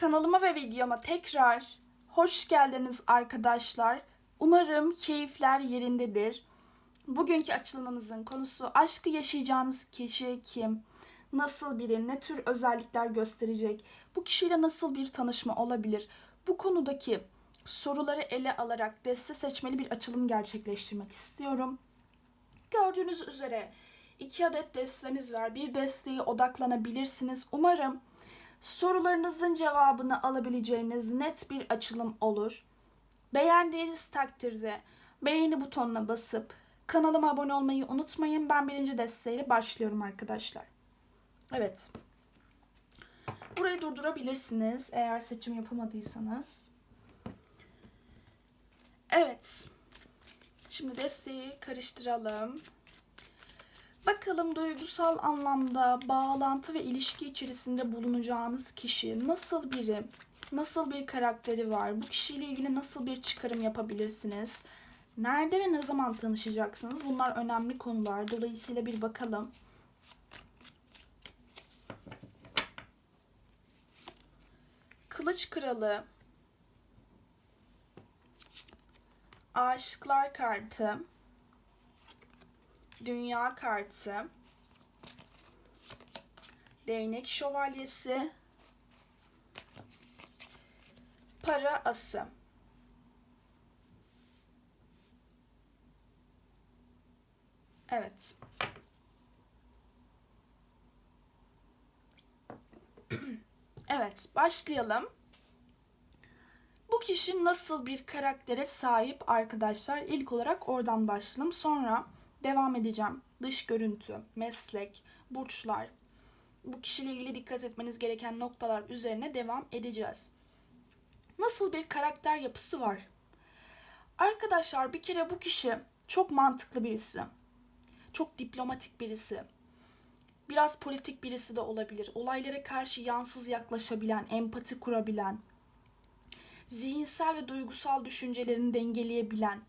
Kanalıma ve videoma tekrar hoş geldiniz arkadaşlar. Umarım keyifler yerindedir. Bugünkü açılımımızın konusu aşkı yaşayacağınız kişi kim? Nasıl biri, ne tür özellikler gösterecek? Bu kişiyle nasıl bir tanışma olabilir? Bu konudaki soruları ele alarak deste seçmeli bir açılım gerçekleştirmek istiyorum. Gördüğünüz üzere iki adet destemiz var. Bir desteğe odaklanabilirsiniz. Umarım sorularınızın cevabını alabileceğiniz net bir açılım olur. Beğendiğiniz takdirde beğeni butonuna basıp kanalıma abone olmayı unutmayın. Ben birinci desteğiyle başlıyorum arkadaşlar. Evet. Burayı durdurabilirsiniz eğer seçim yapamadıysanız. Evet. Şimdi desteği karıştıralım. Bakalım duygusal anlamda bağlantı ve ilişki içerisinde bulunacağınız kişi nasıl biri, nasıl bir karakteri var, bu kişiyle ilgili nasıl bir çıkarım yapabilirsiniz, nerede ve ne zaman tanışacaksınız bunlar önemli konular. Dolayısıyla bir bakalım. Kılıç Kralı, Aşıklar Kartı, Dünya Kartı, Değnek Şövalyesi, Para Ası. Evet. evet, başlayalım. Bu kişi nasıl bir karaktere sahip arkadaşlar? İlk olarak oradan başlayalım. Sonra devam edeceğim. Dış görüntü, meslek, burçlar. Bu kişiyle ilgili dikkat etmeniz gereken noktalar üzerine devam edeceğiz. Nasıl bir karakter yapısı var? Arkadaşlar bir kere bu kişi çok mantıklı birisi. Çok diplomatik birisi. Biraz politik birisi de olabilir. Olaylara karşı yansız yaklaşabilen, empati kurabilen, zihinsel ve duygusal düşüncelerini dengeleyebilen,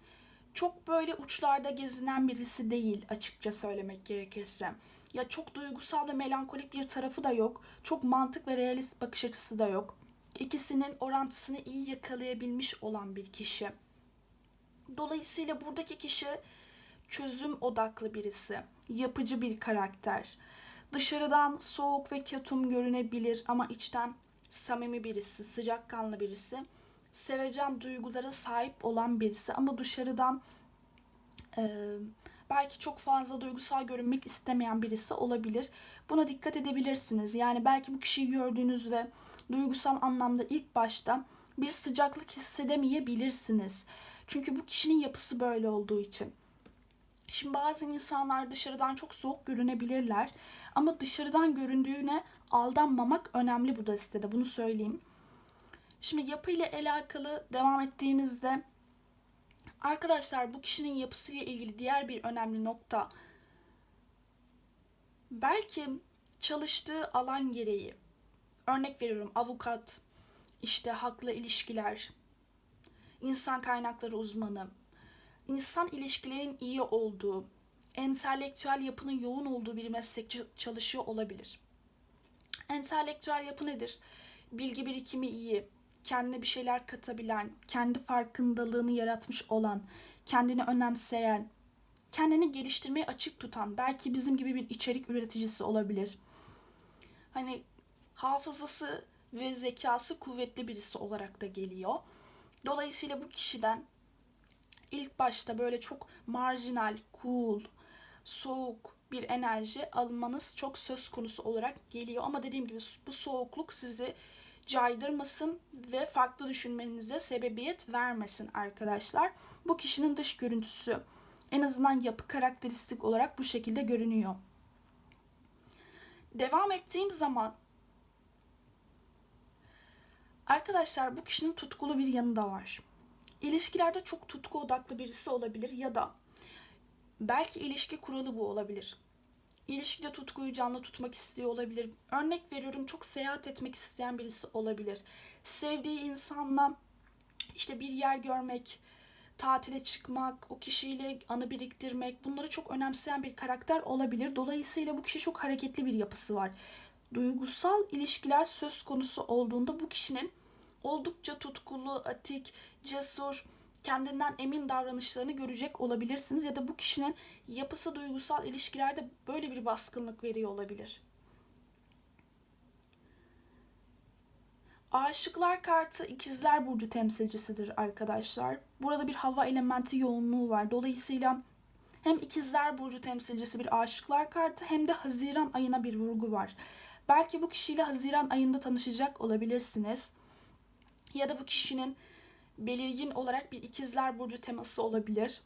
çok böyle uçlarda gezinen birisi değil açıkça söylemek gerekirse. Ya çok duygusal ve melankolik bir tarafı da yok. Çok mantık ve realist bakış açısı da yok. İkisinin orantısını iyi yakalayabilmiş olan bir kişi. Dolayısıyla buradaki kişi çözüm odaklı birisi, yapıcı bir karakter. Dışarıdan soğuk ve ketum görünebilir ama içten samimi birisi, sıcakkanlı birisi sevecen duygulara sahip olan birisi ama dışarıdan e, belki çok fazla duygusal görünmek istemeyen birisi olabilir. Buna dikkat edebilirsiniz. Yani belki bu kişiyi gördüğünüzde duygusal anlamda ilk başta bir sıcaklık hissedemeyebilirsiniz. Çünkü bu kişinin yapısı böyle olduğu için. Şimdi bazı insanlar dışarıdan çok soğuk görünebilirler ama dışarıdan göründüğüne aldanmamak önemli bu da bunu söyleyeyim. Şimdi yapı ile alakalı devam ettiğimizde arkadaşlar bu kişinin yapısıyla ilgili diğer bir önemli nokta belki çalıştığı alan gereği örnek veriyorum avukat, işte haklı ilişkiler, insan kaynakları uzmanı, insan ilişkilerin iyi olduğu, entelektüel yapının yoğun olduğu bir meslek çalışıyor olabilir. Entelektüel yapı nedir? Bilgi birikimi iyi, kendine bir şeyler katabilen, kendi farkındalığını yaratmış olan, kendini önemseyen, kendini geliştirmeye açık tutan, belki bizim gibi bir içerik üreticisi olabilir. Hani hafızası ve zekası kuvvetli birisi olarak da geliyor. Dolayısıyla bu kişiden ilk başta böyle çok marjinal, cool, soğuk bir enerji almanız çok söz konusu olarak geliyor. Ama dediğim gibi bu soğukluk sizi caydırmasın ve farklı düşünmenize sebebiyet vermesin arkadaşlar. Bu kişinin dış görüntüsü en azından yapı karakteristik olarak bu şekilde görünüyor. Devam ettiğim zaman arkadaşlar bu kişinin tutkulu bir yanı da var. İlişkilerde çok tutku odaklı birisi olabilir ya da belki ilişki kuralı bu olabilir ilişkide tutkuyu canlı tutmak istiyor olabilir. Örnek veriyorum çok seyahat etmek isteyen birisi olabilir. Sevdiği insanla işte bir yer görmek, tatile çıkmak, o kişiyle anı biriktirmek bunları çok önemseyen bir karakter olabilir. Dolayısıyla bu kişi çok hareketli bir yapısı var. duygusal ilişkiler söz konusu olduğunda bu kişinin oldukça tutkulu, atik, cesur, kendinden emin davranışlarını görecek olabilirsiniz ya da bu kişinin yapısı duygusal ilişkilerde böyle bir baskınlık veriyor olabilir. Aşıklar kartı ikizler burcu temsilcisidir arkadaşlar. Burada bir hava elementi yoğunluğu var. Dolayısıyla hem ikizler burcu temsilcisi bir aşıklar kartı hem de Haziran ayına bir vurgu var. Belki bu kişiyle Haziran ayında tanışacak olabilirsiniz. Ya da bu kişinin belirgin olarak bir ikizler burcu teması olabilir.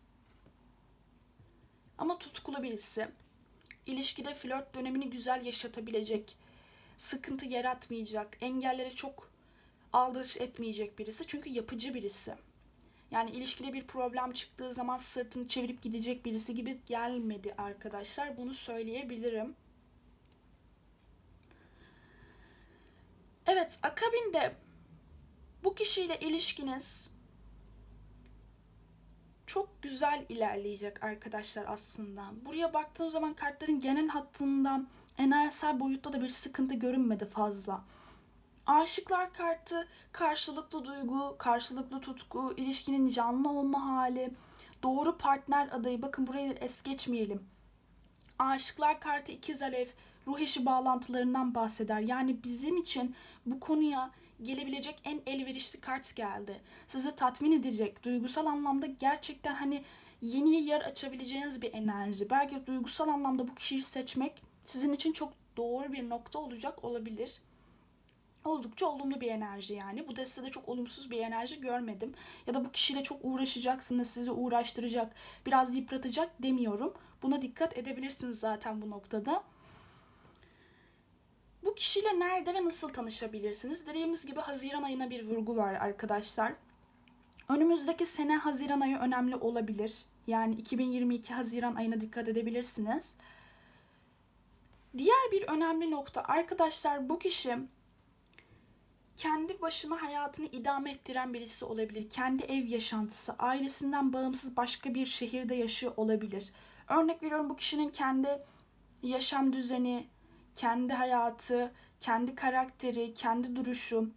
Ama tutkulu birisi. İlişkide flört dönemini güzel yaşatabilecek, sıkıntı yaratmayacak, engelleri çok aldırış etmeyecek birisi. Çünkü yapıcı birisi. Yani ilişkide bir problem çıktığı zaman sırtını çevirip gidecek birisi gibi gelmedi arkadaşlar. Bunu söyleyebilirim. Evet, akabinde bu kişiyle ilişkiniz çok güzel ilerleyecek arkadaşlar aslında. Buraya baktığım zaman kartların genel hattından enerjisel boyutta da bir sıkıntı görünmedi fazla. Aşıklar kartı karşılıklı duygu, karşılıklı tutku, ilişkinin canlı olma hali, doğru partner adayı. Bakın burayı es geçmeyelim. Aşıklar kartı ikiz alev, ruh eşi bağlantılarından bahseder. Yani bizim için bu konuya gelebilecek en elverişli kart geldi. Sizi tatmin edecek, duygusal anlamda gerçekten hani yeni yer açabileceğiniz bir enerji. Belki duygusal anlamda bu kişiyi seçmek sizin için çok doğru bir nokta olacak olabilir. Oldukça olumlu bir enerji yani. Bu destede çok olumsuz bir enerji görmedim. Ya da bu kişiyle çok uğraşacaksınız, sizi uğraştıracak, biraz yıpratacak demiyorum. Buna dikkat edebilirsiniz zaten bu noktada. Bu kişiyle nerede ve nasıl tanışabilirsiniz? Dediğimiz gibi Haziran ayına bir vurgu var arkadaşlar. Önümüzdeki sene Haziran ayı önemli olabilir. Yani 2022 Haziran ayına dikkat edebilirsiniz. Diğer bir önemli nokta arkadaşlar bu kişi kendi başına hayatını idame ettiren birisi olabilir. Kendi ev yaşantısı, ailesinden bağımsız başka bir şehirde yaşıyor olabilir. Örnek veriyorum bu kişinin kendi yaşam düzeni, kendi hayatı, kendi karakteri, kendi duruşu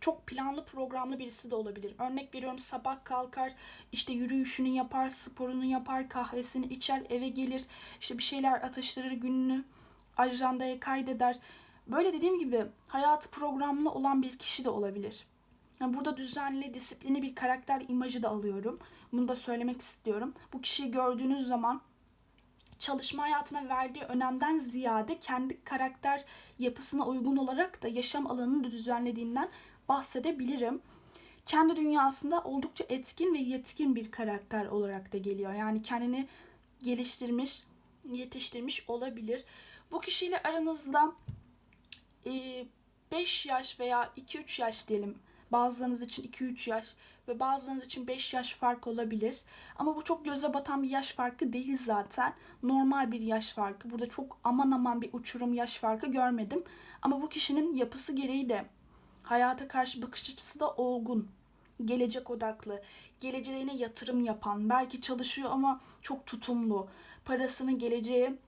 çok planlı programlı birisi de olabilir. Örnek veriyorum sabah kalkar işte yürüyüşünü yapar, sporunu yapar, kahvesini içer, eve gelir, işte bir şeyler atıştırır gününü ajandaya kaydeder. Böyle dediğim gibi hayatı programlı olan bir kişi de olabilir. Yani burada düzenli, disiplinli bir karakter imajı da alıyorum. Bunu da söylemek istiyorum. Bu kişiyi gördüğünüz zaman çalışma hayatına verdiği önemden ziyade kendi karakter yapısına uygun olarak da yaşam alanını düzenlediğinden bahsedebilirim. Kendi dünyasında oldukça etkin ve yetkin bir karakter olarak da geliyor. Yani kendini geliştirmiş, yetiştirmiş olabilir. Bu kişiyle aranızda 5 yaş veya 2-3 yaş diyelim. Bazılarınız için 2-3 yaş ve bazılarınız için 5 yaş fark olabilir. Ama bu çok göze batan bir yaş farkı değil zaten. Normal bir yaş farkı. Burada çok aman aman bir uçurum yaş farkı görmedim. Ama bu kişinin yapısı gereği de hayata karşı bakış açısı da olgun. Gelecek odaklı, geleceğine yatırım yapan, belki çalışıyor ama çok tutumlu, parasını geleceğe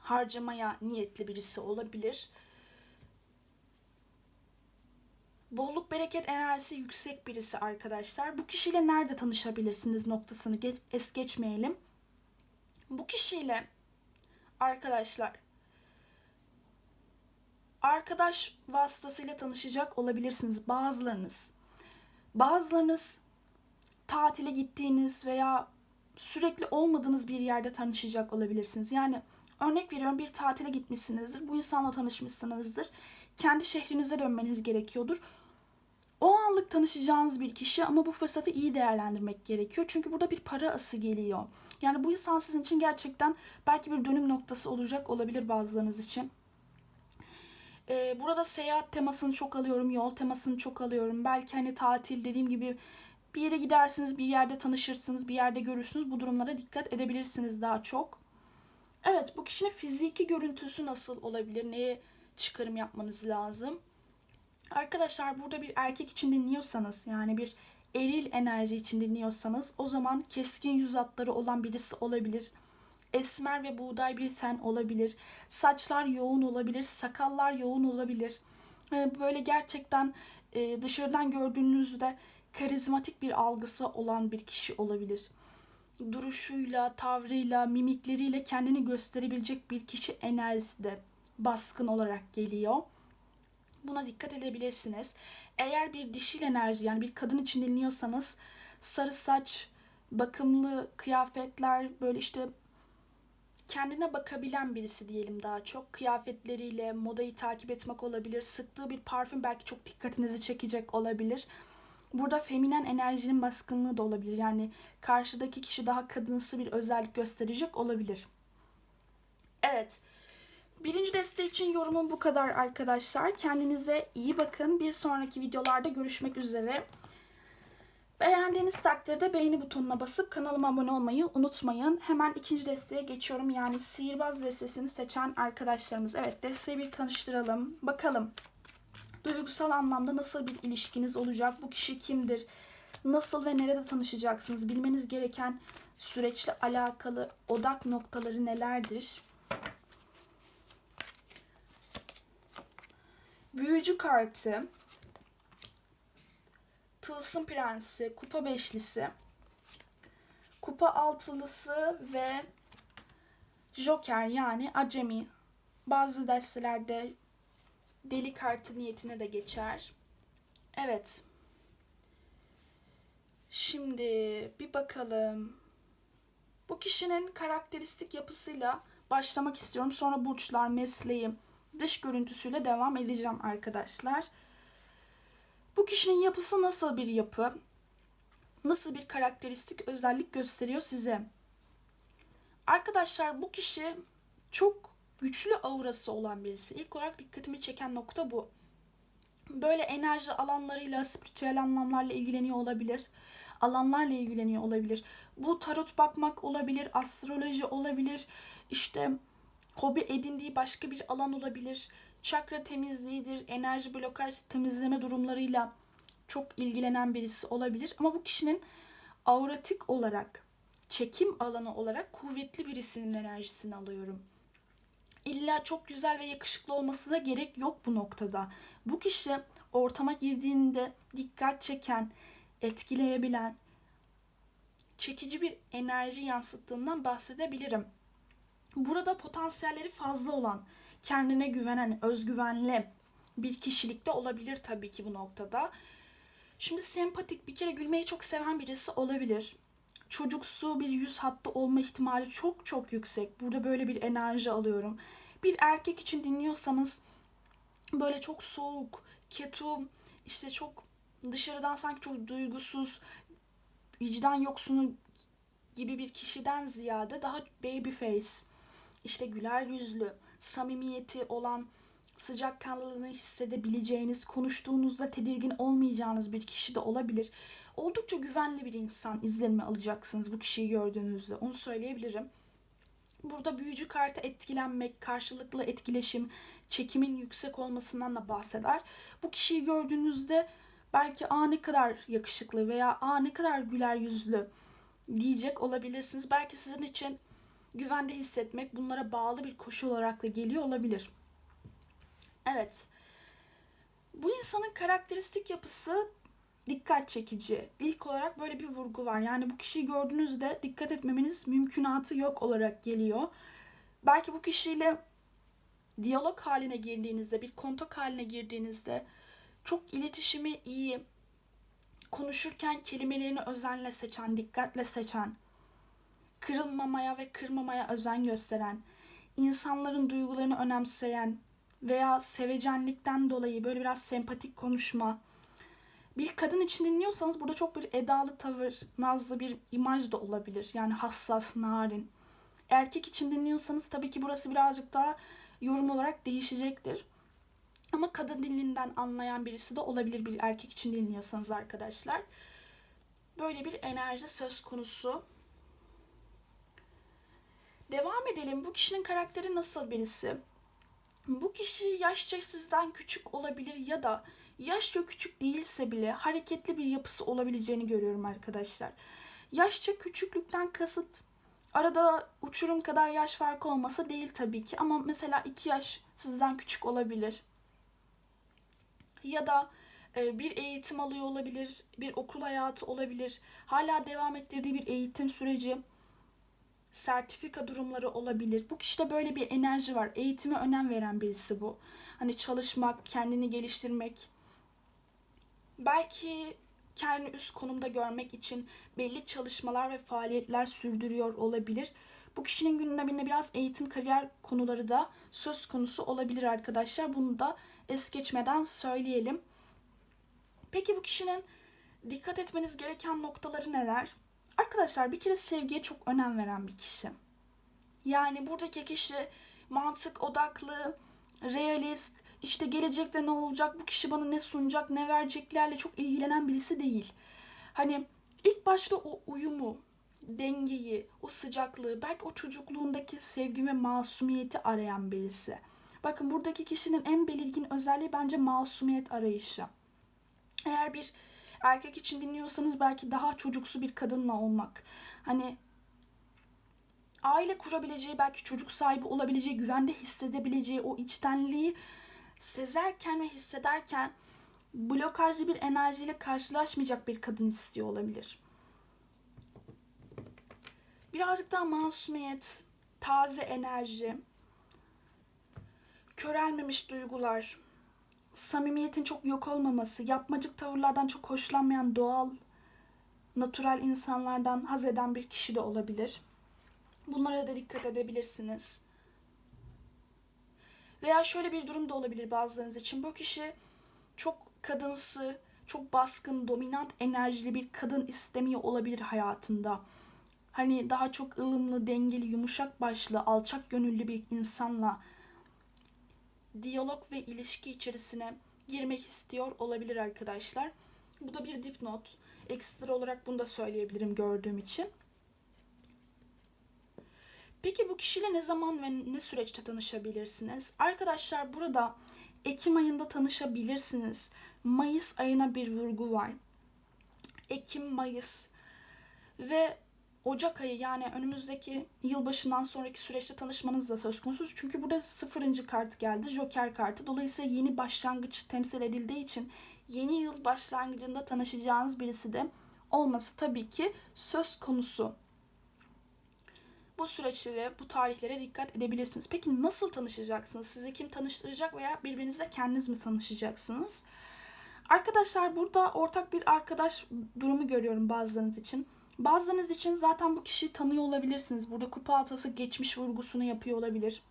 harcamaya niyetli birisi olabilir bolluk bereket enerjisi yüksek birisi arkadaşlar. Bu kişiyle nerede tanışabilirsiniz noktasını es geçmeyelim. Bu kişiyle arkadaşlar arkadaş vasıtasıyla tanışacak olabilirsiniz bazılarınız. Bazılarınız tatile gittiğiniz veya sürekli olmadığınız bir yerde tanışacak olabilirsiniz. Yani örnek veriyorum bir tatile gitmişsinizdir. Bu insanla tanışmışsınızdır. Kendi şehrinize dönmeniz gerekiyordur o anlık tanışacağınız bir kişi ama bu fırsatı iyi değerlendirmek gerekiyor. Çünkü burada bir para ası geliyor. Yani bu insan sizin için gerçekten belki bir dönüm noktası olacak olabilir bazılarınız için. Ee, burada seyahat temasını çok alıyorum, yol temasını çok alıyorum. Belki hani tatil dediğim gibi bir yere gidersiniz, bir yerde tanışırsınız, bir yerde görürsünüz. Bu durumlara dikkat edebilirsiniz daha çok. Evet, bu kişinin fiziki görüntüsü nasıl olabilir? Neye çıkarım yapmanız lazım? Arkadaşlar burada bir erkek için dinliyorsanız yani bir eril enerji için dinliyorsanız o zaman keskin yüz hatları olan birisi olabilir. Esmer ve buğday bir ten olabilir. Saçlar yoğun olabilir. Sakallar yoğun olabilir. Ee, Böyle gerçekten e, dışarıdan gördüğünüzde karizmatik bir algısı olan bir kişi olabilir. Duruşuyla, tavrıyla, mimikleriyle kendini gösterebilecek bir kişi enerjisi de baskın olarak geliyor. Buna dikkat edebilirsiniz. Eğer bir dişil enerji yani bir kadın için dinliyorsanız sarı saç, bakımlı kıyafetler böyle işte kendine bakabilen birisi diyelim daha çok. Kıyafetleriyle modayı takip etmek olabilir. Sıktığı bir parfüm belki çok dikkatinizi çekecek olabilir. Burada feminen enerjinin baskınlığı da olabilir. Yani karşıdaki kişi daha kadınsı bir özellik gösterecek olabilir. Evet. Birinci deste için yorumum bu kadar arkadaşlar. Kendinize iyi bakın. Bir sonraki videolarda görüşmek üzere. Beğendiğiniz takdirde beğeni butonuna basıp kanalıma abone olmayı unutmayın. Hemen ikinci desteğe geçiyorum. Yani sihirbaz destesini seçen arkadaşlarımız. Evet desteği bir tanıştıralım. Bakalım duygusal anlamda nasıl bir ilişkiniz olacak? Bu kişi kimdir? Nasıl ve nerede tanışacaksınız? Bilmeniz gereken süreçle alakalı odak noktaları nelerdir? Büyücü kartı, Tılsım Prensi, Kupa Beşlisi, Kupa Altılısı ve Joker yani Acemi. Bazı destelerde deli kartı niyetine de geçer. Evet. Şimdi bir bakalım. Bu kişinin karakteristik yapısıyla başlamak istiyorum. Sonra burçlar, mesleğim, dış görüntüsüyle devam edeceğim arkadaşlar. Bu kişinin yapısı nasıl bir yapı? Nasıl bir karakteristik özellik gösteriyor size? Arkadaşlar bu kişi çok güçlü aurası olan birisi. İlk olarak dikkatimi çeken nokta bu. Böyle enerji alanlarıyla, spiritüel anlamlarla ilgileniyor olabilir. Alanlarla ilgileniyor olabilir. Bu tarot bakmak olabilir, astroloji olabilir. İşte hobi edindiği başka bir alan olabilir. Çakra temizliğidir, enerji blokaj temizleme durumlarıyla çok ilgilenen birisi olabilir. Ama bu kişinin auratik olarak, çekim alanı olarak kuvvetli birisinin enerjisini alıyorum. İlla çok güzel ve yakışıklı olmasına gerek yok bu noktada. Bu kişi ortama girdiğinde dikkat çeken, etkileyebilen, çekici bir enerji yansıttığından bahsedebilirim. Burada potansiyelleri fazla olan, kendine güvenen, özgüvenli bir kişilikte olabilir tabii ki bu noktada. Şimdi sempatik bir kere gülmeyi çok seven birisi olabilir. Çocuksu bir yüz hattı olma ihtimali çok çok yüksek. Burada böyle bir enerji alıyorum. Bir erkek için dinliyorsanız böyle çok soğuk, ketum, işte çok dışarıdan sanki çok duygusuz, vicdan yoksunu gibi bir kişiden ziyade daha baby face, işte güler yüzlü, samimiyeti olan, sıcakkanlılığını hissedebileceğiniz, konuştuğunuzda tedirgin olmayacağınız bir kişi de olabilir. Oldukça güvenli bir insan izlenimi alacaksınız bu kişiyi gördüğünüzde. Onu söyleyebilirim. Burada büyücü kartı etkilenmek, karşılıklı etkileşim, çekimin yüksek olmasından da bahseder. Bu kişiyi gördüğünüzde belki aa ne kadar yakışıklı veya aa ne kadar güler yüzlü diyecek olabilirsiniz. Belki sizin için güvende hissetmek bunlara bağlı bir koşul olarak da geliyor olabilir. Evet. Bu insanın karakteristik yapısı dikkat çekici. İlk olarak böyle bir vurgu var. Yani bu kişiyi gördüğünüzde dikkat etmemeniz mümkünatı yok olarak geliyor. Belki bu kişiyle diyalog haline girdiğinizde, bir kontak haline girdiğinizde çok iletişimi iyi, konuşurken kelimelerini özenle seçen, dikkatle seçen, kırılmamaya ve kırmamaya özen gösteren, insanların duygularını önemseyen veya sevecenlikten dolayı böyle biraz sempatik konuşma, bir kadın için dinliyorsanız burada çok bir edalı tavır, nazlı bir imaj da olabilir. Yani hassas, narin. Erkek için dinliyorsanız tabii ki burası birazcık daha yorum olarak değişecektir. Ama kadın dilinden anlayan birisi de olabilir bir erkek için dinliyorsanız arkadaşlar. Böyle bir enerji söz konusu. Devam edelim. Bu kişinin karakteri nasıl birisi? Bu kişi yaşça sizden küçük olabilir ya da yaşça küçük değilse bile hareketli bir yapısı olabileceğini görüyorum arkadaşlar. Yaşça küçüklükten kasıt Arada uçurum kadar yaş farkı olmasa değil tabii ki ama mesela 2 yaş sizden küçük olabilir. Ya da e, bir eğitim alıyor olabilir, bir okul hayatı olabilir. Hala devam ettirdiği bir eğitim süreci, sertifika durumları olabilir. Bu kişide böyle bir enerji var. Eğitime önem veren birisi bu. Hani çalışmak, kendini geliştirmek. Belki kendini üst konumda görmek için belli çalışmalar ve faaliyetler sürdürüyor olabilir. Bu kişinin gündeminde biraz eğitim kariyer konuları da söz konusu olabilir arkadaşlar. Bunu da es geçmeden söyleyelim. Peki bu kişinin dikkat etmeniz gereken noktaları neler? Arkadaşlar bir kere sevgiye çok önem veren bir kişi. Yani buradaki kişi mantık odaklı, realist, işte gelecekte ne olacak, bu kişi bana ne sunacak, ne vereceklerle çok ilgilenen birisi değil. Hani ilk başta o uyumu, dengeyi, o sıcaklığı, belki o çocukluğundaki sevgi ve masumiyeti arayan birisi. Bakın buradaki kişinin en belirgin özelliği bence masumiyet arayışı. Eğer bir erkek için dinliyorsanız belki daha çocuksu bir kadınla olmak. Hani aile kurabileceği, belki çocuk sahibi olabileceği, güvende hissedebileceği o içtenliği sezerken ve hissederken blokajlı bir enerjiyle karşılaşmayacak bir kadın istiyor olabilir. Birazcık daha masumiyet, taze enerji, körelmemiş duygular, samimiyetin çok yok olmaması, yapmacık tavırlardan çok hoşlanmayan doğal, natural insanlardan haz eden bir kişi de olabilir. Bunlara da dikkat edebilirsiniz. Veya şöyle bir durum da olabilir bazılarınız için. Bu kişi çok kadınsı, çok baskın, dominant enerjili bir kadın istemiyor olabilir hayatında. Hani daha çok ılımlı, dengeli, yumuşak başlı, alçak gönüllü bir insanla diyalog ve ilişki içerisine girmek istiyor olabilir arkadaşlar. Bu da bir dipnot. Ekstra olarak bunu da söyleyebilirim gördüğüm için. Peki bu kişiyle ne zaman ve ne süreçte tanışabilirsiniz? Arkadaşlar burada Ekim ayında tanışabilirsiniz. Mayıs ayına bir vurgu var. Ekim, Mayıs ve Ocak ayı yani önümüzdeki yılbaşından sonraki süreçte tanışmanız da söz konusu. Çünkü burada sıfırıncı kart geldi. Joker kartı. Dolayısıyla yeni başlangıç temsil edildiği için yeni yıl başlangıcında tanışacağınız birisi de olması tabii ki söz konusu. Bu süreçlere, bu tarihlere dikkat edebilirsiniz. Peki nasıl tanışacaksınız? Sizi kim tanıştıracak veya birbirinizle kendiniz mi tanışacaksınız? Arkadaşlar burada ortak bir arkadaş durumu görüyorum bazılarınız için. Bazılarınız için zaten bu kişiyi tanıyor olabilirsiniz. Burada kupa altası geçmiş vurgusunu yapıyor olabilir.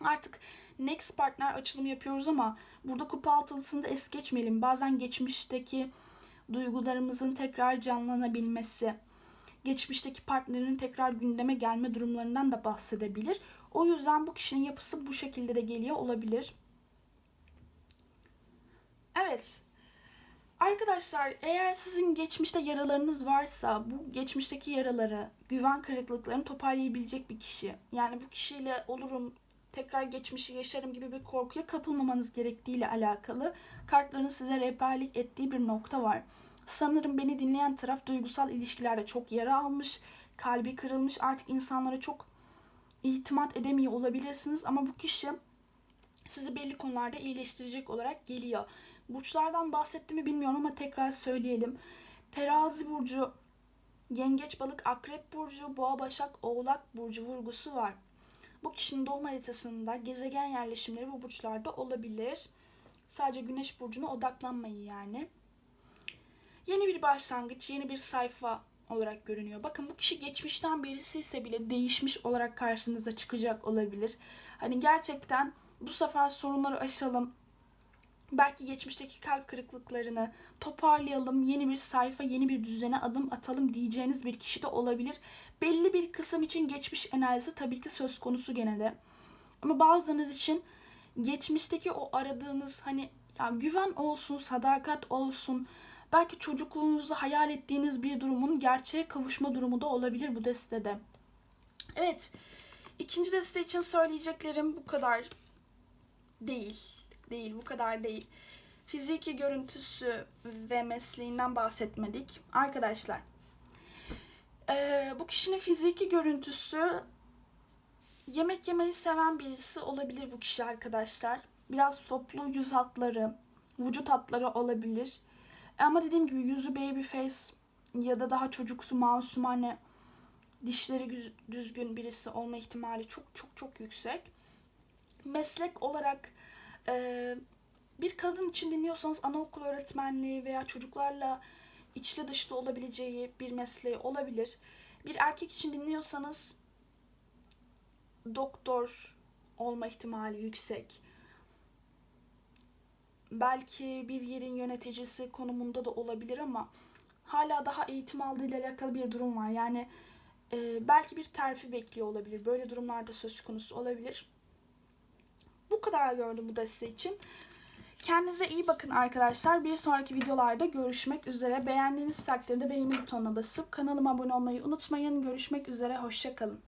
Artık next partner açılımı yapıyoruz ama burada kupa altılısını da es geçmeyelim. Bazen geçmişteki duygularımızın tekrar canlanabilmesi, geçmişteki partnerin tekrar gündeme gelme durumlarından da bahsedebilir. O yüzden bu kişinin yapısı bu şekilde de geliyor olabilir. Evet, Arkadaşlar eğer sizin geçmişte yaralarınız varsa bu geçmişteki yaraları, güven kırıklıklarını toparlayabilecek bir kişi. Yani bu kişiyle olurum, tekrar geçmişi yaşarım gibi bir korkuya kapılmamanız gerektiğiyle alakalı kartların size rehberlik ettiği bir nokta var. Sanırım beni dinleyen taraf duygusal ilişkilerde çok yara almış, kalbi kırılmış, artık insanlara çok itimat edemiyor olabilirsiniz ama bu kişi sizi belli konularda iyileştirecek olarak geliyor. Burçlardan bahsetti mi bilmiyorum ama tekrar söyleyelim. Terazi burcu, yengeç balık, akrep burcu, boğa başak, oğlak burcu vurgusu var. Bu kişinin doğum haritasında gezegen yerleşimleri bu burçlarda olabilir. Sadece güneş burcuna odaklanmayın yani. Yeni bir başlangıç, yeni bir sayfa olarak görünüyor. Bakın bu kişi geçmişten birisi ise bile değişmiş olarak karşınıza çıkacak olabilir. Hani gerçekten bu sefer sorunları aşalım, belki geçmişteki kalp kırıklıklarını toparlayalım, yeni bir sayfa, yeni bir düzene adım atalım diyeceğiniz bir kişi de olabilir. Belli bir kısım için geçmiş enerjisi tabii ki söz konusu gene de. Ama bazılarınız için geçmişteki o aradığınız hani ya güven olsun, sadakat olsun, belki çocukluğunuzu hayal ettiğiniz bir durumun gerçeğe kavuşma durumu da olabilir bu destede. Evet, ikinci deste için söyleyeceklerim bu kadar değil değil, bu kadar değil. Fiziki görüntüsü ve mesleğinden bahsetmedik. Arkadaşlar, Ee, bu kişinin fiziki görüntüsü yemek yemeyi seven birisi olabilir bu kişi arkadaşlar. Biraz toplu yüz hatları, vücut hatları olabilir. Ama dediğim gibi yüzü baby face ya da daha çocuksu, masumane, dişleri düzgün birisi olma ihtimali çok çok çok yüksek. Meslek olarak e, bir kadın için dinliyorsanız anaokul öğretmenliği veya çocuklarla içli dışlı olabileceği bir mesleği olabilir. Bir erkek için dinliyorsanız doktor olma ihtimali yüksek. Belki bir yerin yöneticisi konumunda da olabilir ama hala daha eğitim aldığı ile alakalı bir durum var. Yani e, belki bir terfi bekliyor olabilir. Böyle durumlarda söz konusu olabilir. Bu kadar gördüm bu deste için. Kendinize iyi bakın arkadaşlar. Bir sonraki videolarda görüşmek üzere. Beğendiğiniz takdirde beğeni butonuna basıp kanalıma abone olmayı unutmayın. Görüşmek üzere. Hoşçakalın.